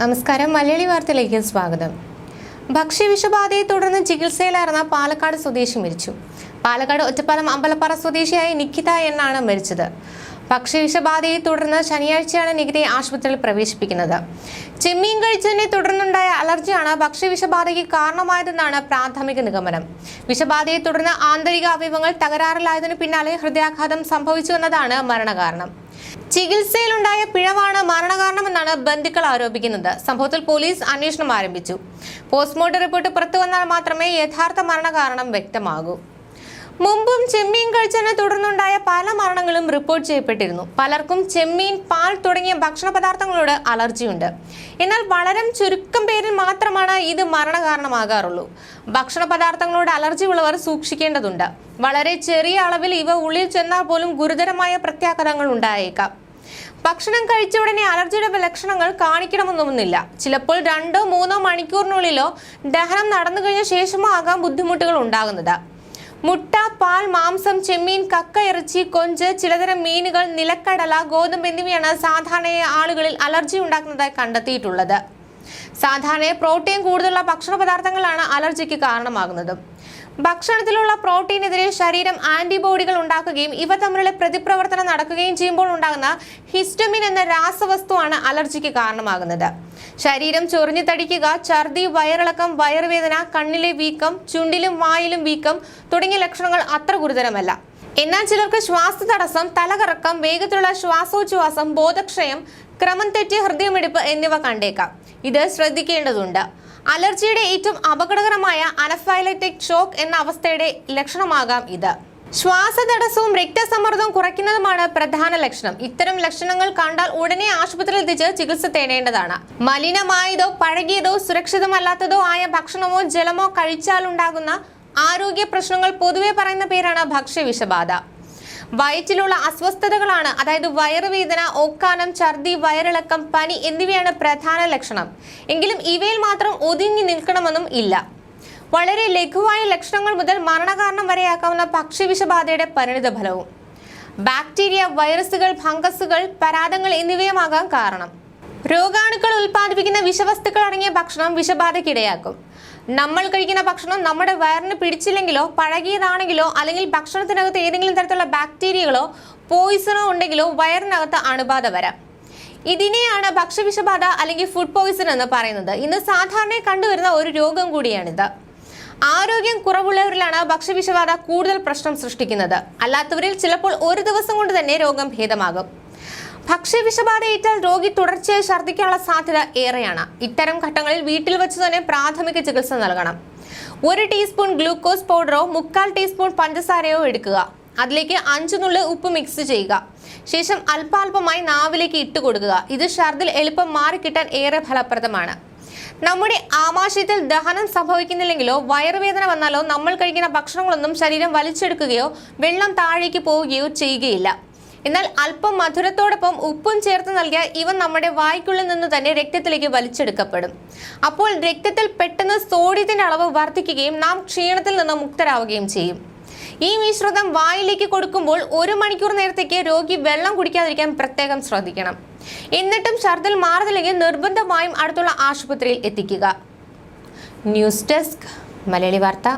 നമസ്കാരം. മലയാളി വാർത്തയിലേക്ക് സ്വാഗതം. ഭക്ഷ്യവിഷബാധയെ തുടർന്ന് ചികിത്സയിലായിരുന്ന പാലക്കാട് സ്വദേശി മരിച്ചു. പാലക്കാട് ഒറ്റപ്പാലം അമ്പലപ്പാറ സ്വദേശിയായ നിഖിത എന്നാണ് മരിച്ചത്. ഭക്ഷ്യവിഷബാധയെ തുടർന്ന് ശനിയാഴ്ചയാണ് നികിതയെ ആശുപത്രിയിൽ പ്രവേശിപ്പിക്കുന്നത്. ചെമ്മീൻ കഴിച്ചതിനെ തുടർന്നുണ്ടായ അലർജിയാണ് ഭക്ഷ്യവിഷബാധയ്ക്ക് കാരണമായതെന്നാണ് പ്രാഥമിക നിഗമനം. വിഷബാധയെ തുടർന്ന് ആന്തരിക അവയവങ്ങൾ തകരാറിലായതിനു പിന്നാലെ ഹൃദയാഘാതം സംഭവിച്ചു എന്നതാണ് മരണകാരണം. ചികിത്സയിലുണ്ടായ പിഴവാണ് മരണകാരണമെന്നാണ് ബന്ധുക്കൾ ആരോപിക്കുന്നത്. സംഭവത്തിൽ പോലീസ് അന്വേഷണം ആരംഭിച്ചു. പോസ്റ്റ്മോർട്ടം റിപ്പോർട്ട് പുറത്തുവന്നാൽ മാത്രമേ യഥാർത്ഥ മരണകാരണം വ്യക്തമാകൂ. മുമ്പും ചെമ്മീൻ കഴിച്ചതിനെ തുടർന്നുണ്ടായ പല മരണങ്ങളും റിപ്പോർട്ട് ചെയ്യപ്പെട്ടിരുന്നു. പലർക്കും ചെമ്മീൻ പാൽ തുടങ്ങിയ ഭക്ഷണ പദാർത്ഥങ്ങളോട് അലർജിയുണ്ട്. എന്നാൽ വളരെ ചുരുക്കം പേരിൽ മാത്രമാണ് ഇത് മരണകാരണമാകാറുള്ളൂ. ഭക്ഷണ പദാർത്ഥങ്ങളോട് അലർജി ഉള്ളവർ സൂക്ഷിക്കേണ്ടതുണ്ട്. വളരെ ചെറിയ അളവിൽ ഇവ ഉള്ളിൽ ചെന്നാൽ പോലും ഗുരുതരമായ പ്രത്യാഘാതങ്ങൾ ഉണ്ടായേക്കാം. ഭക്ഷണം കഴിച്ച ഉടനെ അലർജിയുടെ ലക്ഷണങ്ങൾ കാണിക്കണമെന്നൊന്നുമില്ല. ചിലപ്പോൾ രണ്ടോ മൂന്നോ മണിക്കൂറിനുള്ളിലോ ദഹനം നടന്നു കഴിഞ്ഞ ശേഷമോ ആകാം ബുദ്ധിമുട്ടുകൾ ഉണ്ടാകുന്നത്. മുട്ട പാൽ മാംസം ചെമ്മീൻ കക്ക ഇറച്ചി കൊഞ്ച് ചിലതരം മീനുകൾ നിലക്കടല ഗോതമ്പ് എന്നിവയാണ് സാധാരണയായി ആളുകളിൽ അലർജി ഉണ്ടാക്കുന്നതായി കണ്ടെത്തിയിട്ടുള്ളത്. സാധാരണ പ്രോട്ടീൻ കൂടുതലുള്ള ഭക്ഷണ പദാർത്ഥങ്ങളാണ് അലർജിക്ക് കാരണമാകുന്നതും. ഭക്ഷണത്തിലുള്ള പ്രോട്ടീനെതിരെ ശരീരം ആന്റിബോഡികൾ ഉണ്ടാക്കുകയും ഇവ തമ്മിലുള്ള പ്രതിപ്രവർത്തനം നടക്കുകയും ചെയ്യുമ്പോൾ ഉണ്ടാകുന്ന ഹിസ്റ്റമിൻ എന്ന രാസവസ്തുവാണ് അലർജിക്ക് കാരണമാകുന്നത്. ശരീരം ചൊറിഞ്ഞു തടിക്കുക ഛർദി വയറിളക്കം വയറുവേദന കണ്ണിലെ വീക്കം ചുണ്ടിലും വായിലും വീക്കം തുടങ്ങിയ ലക്ഷണങ്ങൾ അത്ര ഗുരുതരമല്ല. എന്നാൽ ചിലർക്ക് ശ്വാസ തടസ്സം തലകറക്കം വേഗത്തിലുള്ള ശ്വാസോച്ഛ്വാസം ബോധക്ഷയം ക്രമം തെറ്റിയ ഹൃദയമിടിപ്പ് എന്നിവ കണ്ടേക്കാം. ഇത് ശ്രദ്ധിക്കേണ്ടതുണ്ട്. അലർജിയുടെ ഏറ്റവും അപകടകരമായ അനഫൈലറ്റിക് ഷോക്ക് എന്ന അവസ്ഥയുടെ ലക്ഷണമാകാം ഇത്. ശ്വാസതടസ്സവും രക്തസമ്മർദ്ദവും കുറയ്ക്കുന്നതുമാണ് പ്രധാന ലക്ഷണം. ഇത്തരം ലക്ഷണങ്ങൾ കണ്ടാൽ ഉടനെ ആശുപത്രിയിൽ എത്തിച്ച് ചികിത്സ തേടേണ്ടതാണ്. മലിനമായതോ പഴകിയതോ സുരക്ഷിതമല്ലാത്തതോ ആയ ഭക്ഷണമോ ജലമോ കഴിച്ചാലുണ്ടാകുന്ന ആരോഗ്യ പ്രശ്നങ്ങൾ പൊതുവെ പറയുന്ന പേരാണ് ഭക്ഷ്യവിഷബാധ. വയറ്റിലുള്ള അസ്വസ്ഥതകളാണ് അതായത് വയറുവേദന ഓക്കാനം ഛർദി വയറിളക്കം പനി എന്നിവയാണ് പ്രധാന ലക്ഷണം. എങ്കിലും ഇവയിൽ മാത്രം ഒതുങ്ങി നിൽക്കണമെന്നും ഇല്ല. വളരെ ലഘുവായ ലക്ഷണങ്ങൾ മുതൽ മരണകാരണം വരെയാക്കാവുന്ന പക്ഷിവിഷബാധയുടെ പരിണിത ഫലവും. ബാക്ടീരിയ വൈറസുകൾ ഫംഗസുകൾ പരാതങ്ങൾ എന്നിവയുമാകാം കാരണം. രോഗാണുക്കൾ ഉൽപ്പാദിപ്പിക്കുന്ന വിഷവസ്തുക്കൾ അടങ്ങിയ ഭക്ഷണം വിഷബാധയ്ക്കിടയാക്കും. നമ്മൾ കഴിക്കുന്ന ഭക്ഷണം നമ്മുടെ വയറിന് പിടിച്ചില്ലെങ്കിലോ പഴകിയതാണെങ്കിലോ അല്ലെങ്കിൽ ഭക്ഷണത്തിനകത്ത് ഏതെങ്കിലും തരത്തിലുള്ള ബാക്ടീരിയകളോ പോയിസണോ ഉണ്ടെങ്കിലോ വയറിനകത്ത് അണുബാധ വരാം. ഇതിനെയാണ് ഭക്ഷ്യവിഷബാധ അല്ലെങ്കിൽ ഫുഡ് പോയിസൺ എന്ന് പറയുന്നത്. ഇന്ന് സാധാരണ കണ്ടുവരുന്ന ഒരു രോഗം കൂടിയാണിത്. ആരോഗ്യം കുറവുള്ളവരിലാണ് ഭക്ഷ്യവിഷബാധ കൂടുതൽ പ്രശ്നം സൃഷ്ടിക്കുന്നത്. അല്ലാത്തവരിൽ ചിലപ്പോൾ ഒരു ദിവസം കൊണ്ട് തന്നെ രോഗം ഭേദമാകും. ഭക്ഷ്യവിഷബാധയേറ്റാൽ രോഗി തുടർച്ചയായി ഛർദ്ദിക്കാനുള്ള സാധ്യത ഏറെയാണ്. ഇത്തരം ഘട്ടങ്ങളിൽ വീട്ടിൽ വെച്ച് തന്നെ പ്രാഥമിക ചികിത്സ നൽകണം. ഒരു ടീസ്പൂൺ ഗ്ലൂക്കോസ് പൗഡറോ മുക്കാൽ ടീസ്പൂൺ പഞ്ചസാരയോ എടുക്കുക. അതിലേക്ക് അഞ്ചു നുള്ളി ഉപ്പ് മിക്സ് ചെയ്യുക. ശേഷം അല്പാൽപമായി നാവിലേക്ക് ഇട്ട് കൊടുക്കുക. ഇത് ഛർദിൽ എളുപ്പം മാറിക്കിട്ടാൻ ഏറെ ഫലപ്രദമാണ്. നമ്മുടെ ആമാശയത്തിൽ ദഹനം സംഭവിക്കുന്നില്ലെങ്കിലോ വയറുവേദന വന്നാലോ നമ്മൾ കഴിക്കുന്ന ഭക്ഷണങ്ങളൊന്നും ശരീരം വലിച്ചെടുക്കുകയോ വെള്ളം താഴേക്ക് പോവുകയോ ചെയ്യുകയില്ല. എന്നാൽ അല്പം മധുരത്തോടൊപ്പം ഉപ്പും ചേർത്ത് നൽകിയാൽ ഇവ നമ്മുടെ വായ്ക്കുള്ളിൽ നിന്ന് തന്നെ രക്തത്തിലേക്ക് വലിച്ചെടുക്കപ്പെടും. അപ്പോൾ രക്തത്തിൽ പെട്ടെന്ന് സോഡിയത്തിന്റെ അളവ് വർദ്ധിക്കുകയും നാം ക്ഷീണത്തിൽ നിന്ന് മുക്തരാവുകയും ചെയ്യും. ഈ മിശ്രിതം വായിലേക്ക് കൊടുക്കുമ്പോൾ ഒരു മണിക്കൂർ നേരത്തേക്ക് രോഗി വെള്ളം കുടിക്കാതിരിക്കാൻ പ്രത്യേകം ശ്രദ്ധിക്കണം. എന്നിട്ടും ഛർദിൽ മാറുന്നില്ലെങ്കിൽ നിർബന്ധമായും അടുത്തുള്ള ആശുപത്രിയിൽ എത്തിക്കുക. ന്യൂസ് ഡെസ്ക് മലയാളി വാർത്ത.